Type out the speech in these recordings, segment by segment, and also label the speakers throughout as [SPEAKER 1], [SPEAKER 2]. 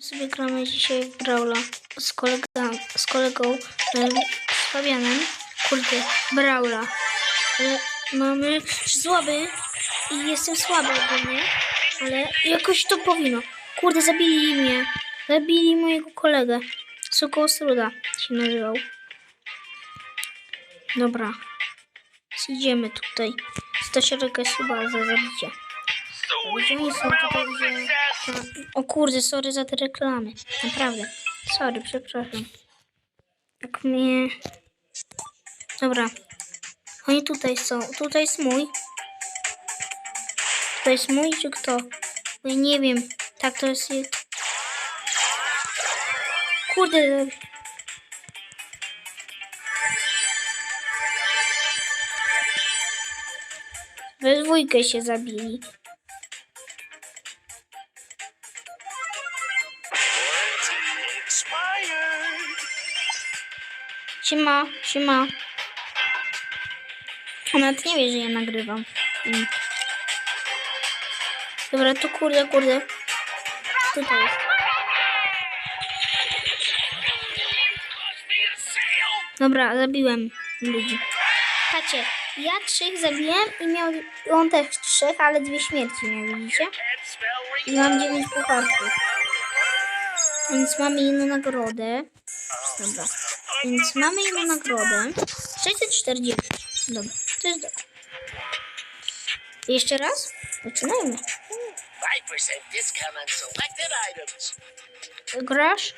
[SPEAKER 1] sobie gramy dzisiaj w Brawla z, kolega, z kolegą em, z Fabianem. Kurde, Brawla. Ale mamy słaby i jestem słaby ogólnie, ale jakoś to powinno. Kurde, zabili mnie. Zabili mojego kolegę. Sokołostruda się nazywał. Dobra. Idziemy tutaj. Stasiorek jest chyba za zabicie. Gdzie oni są tutaj, gdzie... O kurde, sorry za te reklamy. Naprawdę. Sorry, przepraszam. Jak mnie... Dobra. Oni tutaj są. Tutaj jest mój. To jest mój czy kto? Ja nie wiem. Tak, to jest... je- Kurde. We dwójkę się zabili. Siema, siema. Ona nie wie, że ja nagrywam. Mm. Dobra, to kurde, kurde. Tutaj jest. Dobra, zabiłem ludzi. Patrzcie, ja trzech zabiłem i miał on też trzech, ale dwie śmierci miał, widzicie? I mam dziewięć pucharków. Więc mamy jedną nagrodę. Dobra. Więc mamy jedną nagrodę. 640. Dobra, to jest dobrze. Jeszcze raz? Zaczynajmy.
[SPEAKER 2] 5% discount on selected items.
[SPEAKER 1] Grasz?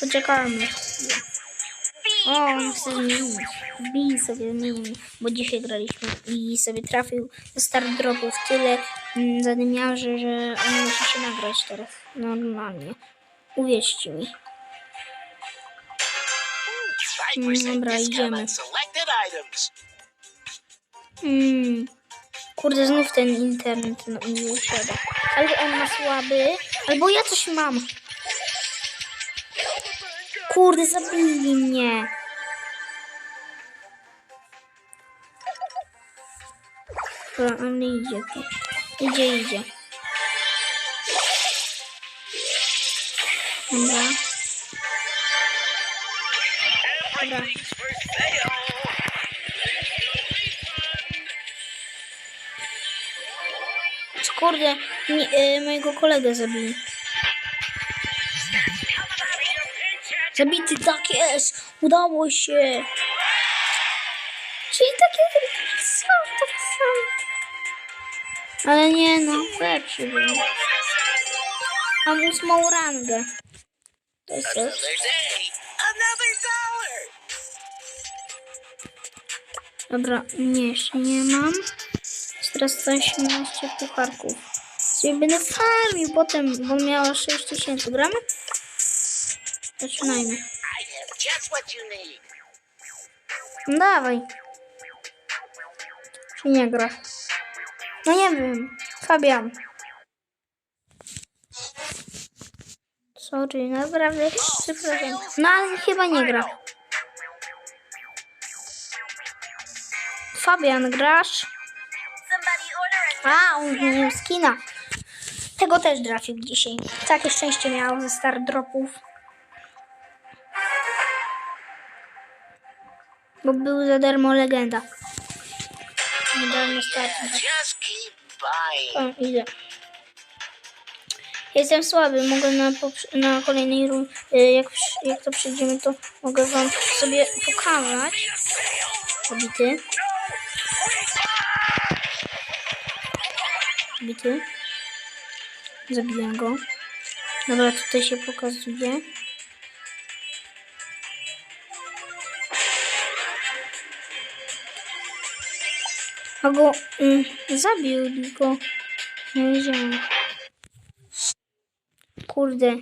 [SPEAKER 1] Poczekamy. O, on chce zmienić. Bij sobie zmienić, bo dzisiaj graliśmy i sobie trafił do start dropów tyle mm, zadymiarzy, że on musi się nagrać teraz normalnie. Uwierzcie mi.
[SPEAKER 2] 5%
[SPEAKER 1] Dobra, idziemy. Hmm. Kurde, znów ten internet no, mi usiada. Albo on ma słaby, albo ja coś mam. Kurde, zabili mnie. Dobra, on idzie. Idzie, idzie. Dobra.
[SPEAKER 2] Sale.
[SPEAKER 1] Kurde, nie, e, mojego kolegę zabili. Zabity, tak jest! Udało się! Czyli takie są tak samo. Ale nie no, lepszy był. Mam ósmą rangę. To jest coś. Dobra, nie, jeszcze nie mam. Teraz 118 pucharków. Czyli będę farmił potem, bo miała 6000. Gramy? Zaczynajmy. Dawaj. Czy nie gra? No nie wiem. Fabian. Sorry, naprawdę przepraszam. No ale chyba nie gra. Fabian, grasz? A, on zmienił skina. Tego też trafił dzisiaj. Takie szczęście miał ze star dropów. Bo był za darmo legenda. Nie. O, idę. Jestem słaby, mogę na, na kolejnej run, y, jak, jak to przejdziemy, to mogę wam sobie pokazać. Zabity. Zabity. Zabiłem go. Dobra, tutaj się pokazuje. A go y, zabił go. Nie wiedziałem. Kurde.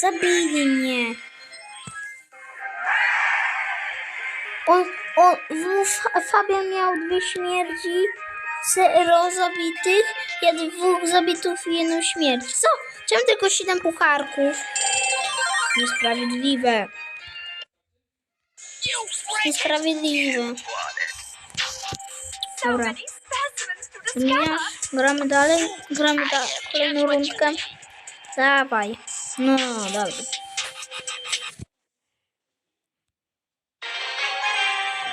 [SPEAKER 1] Zabili mnie. On, on, Fa- Fabian miał dwie śmierci, zero zabitych, ja dwóch zabitów i jedną śmierć. Co? Czemu tylko siedem pucharków? Niesprawiedliwe. Niesprawiedliwe. Dobra. Gramy dalej? Gramy da kolejną rundkę? Dawaj. No, dobra.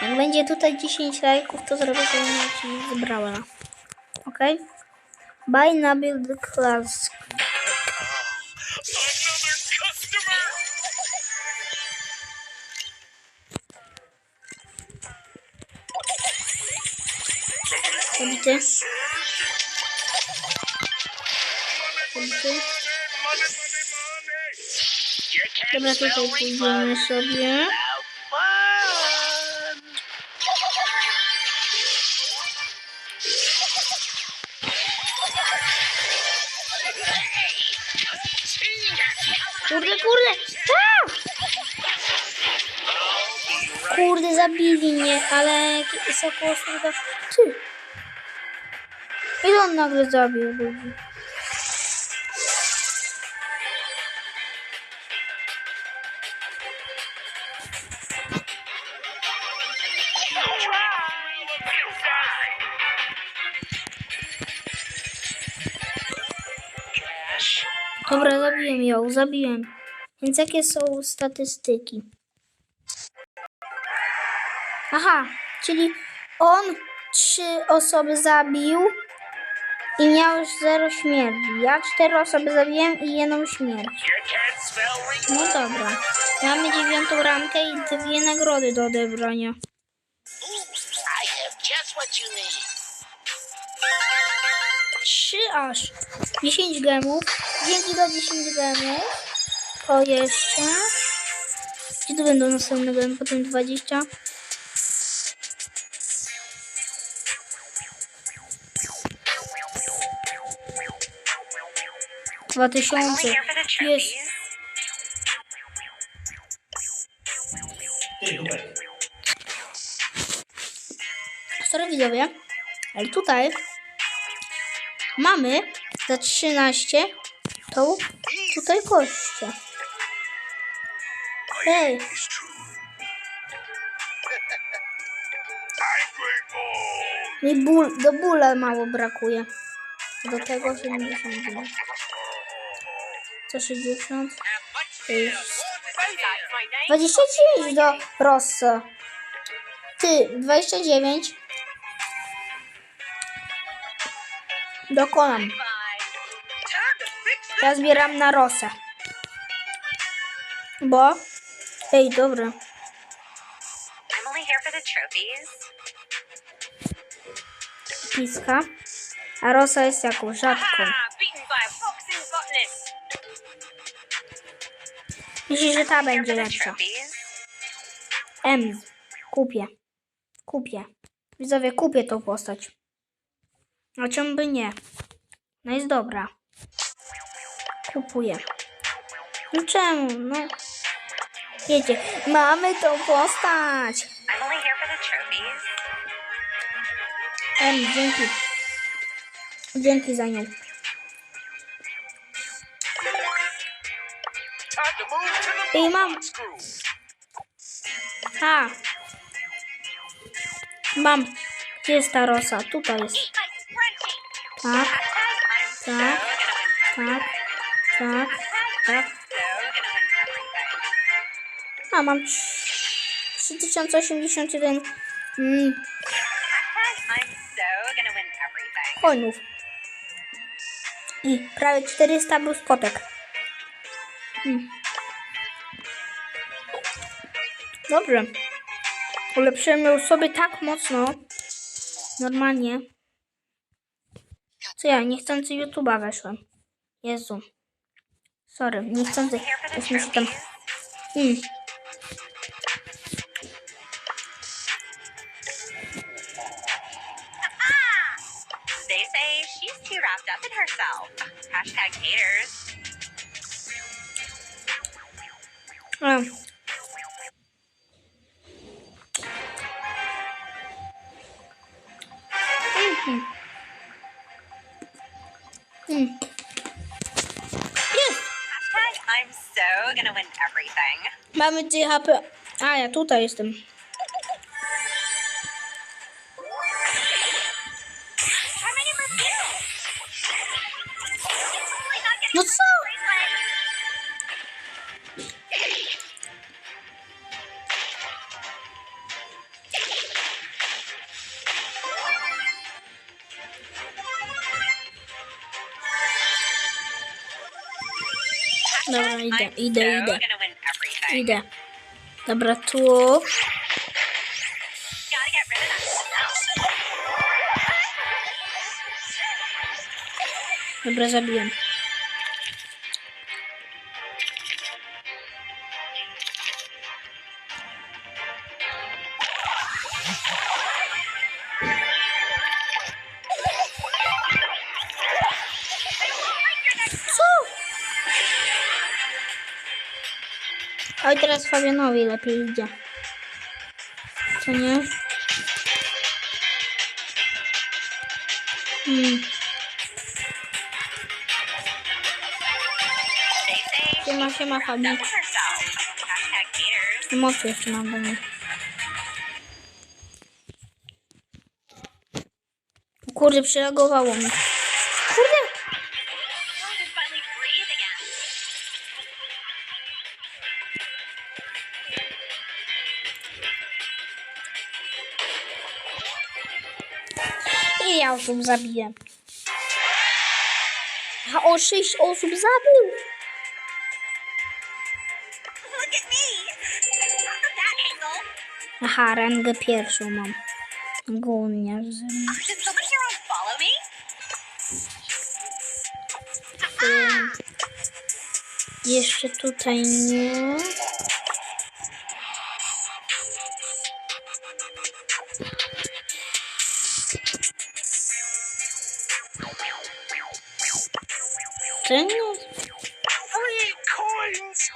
[SPEAKER 1] Jak będzie tutaj 10 lajków, to zrobię kolejny odcinek z Brawla. Ok? Buy na build class. Zabity. Zabity. Dobra, tutaj pójdziemy sobie. Kurde, kurde! Kurde, zabili mnie, ale Sokos to... Ty! Ile on nagle zabił ludzi? Dobra, zabiłem ją, zabiłem. Więc jakie są statystyki? Aha, czyli on trzy osoby zabił i miał już zero śmierci. Ja cztery osoby zabiłem i jedną śmierć. No dobra. Mamy dziewiątą ramkę i dwie nagrody do odebrania. Trzy aż. 10 gemów. Dzięki za 10 gemów. To jeszcze. Gdzie tu będą następne gemy? Potem 20. Dwa tysiące. Jest. widzowie. Ale tutaj mamy za 13 tą tutaj koście. Ej,
[SPEAKER 2] I'm grateful.
[SPEAKER 1] mi ból, do bóla mało brakuje. Do tego 79. Co 60? To jest
[SPEAKER 3] Bozart's my name.
[SPEAKER 1] 29 do Rossa. Ty, 29. Dokonam. Ja zbieram na Rosę. Bo... Ej, dobra. Piska. A Rosa jest jaką? Rzadką. Myślę, że ta będzie lepsza. M. Kupię. Kupię. Widzowie, kupię tą postać. A czemu by nie? No jest dobra. Kupuję. No czemu? No. Wiecie, mamy tą postać.
[SPEAKER 3] I'm only here for the trophies.
[SPEAKER 1] M, dzięki. Dzięki za nią. Ej, mam. A. Mam. Gdzie jest ta Rosa? Tutaj jest. Tak, Tak. tak, tak, tak. A, mam trz- 3081 mm, coinów. I prawie 400 błyskotek. Mm. Dobrze. Ulepszyłem ją sobie tak mocno. Normalnie. Co ja, niechcący YouTube'a weszłem. Jezu. Sorry,
[SPEAKER 3] say she's too się tam... in herself. Hashtag haters. Oh.
[SPEAKER 1] Mamy 3 HP. A, ja tutaj jestem. No co? Dobra, idę, idę, idę. Idę. Dobra, tu. Dobra, zabiłem. Oj, teraz Fabianowi lepiej idzie. Co nie? Hmm. Siema, siema, Fabi. Mocy jeszcze mam do niej. Kurde, przereagowało mi. Kurde! Osób zabiję? A o 6 osób zabił! Aha, rangę pierwszą mam. Gówniarz ze Jeszcze tutaj nie. Ten nie.
[SPEAKER 2] Free coins!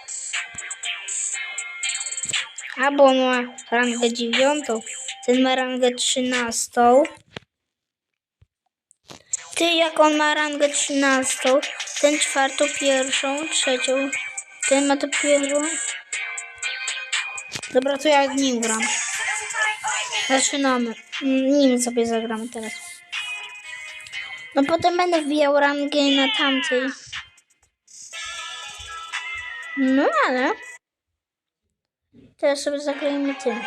[SPEAKER 1] Albo on ma rangę dziewiątą, ten ma rangę trzynastą. Ty, jak on ma rangę trzynastą, ten czwartą, pierwszą, trzecią, ten ma dopiero... Dobra, to ja z nim gram. Zaczynamy. Nim sobie zagramy teraz. No potem będę wbijał rangę na tamtej. No ale... Teraz sobie zagrajmy tym.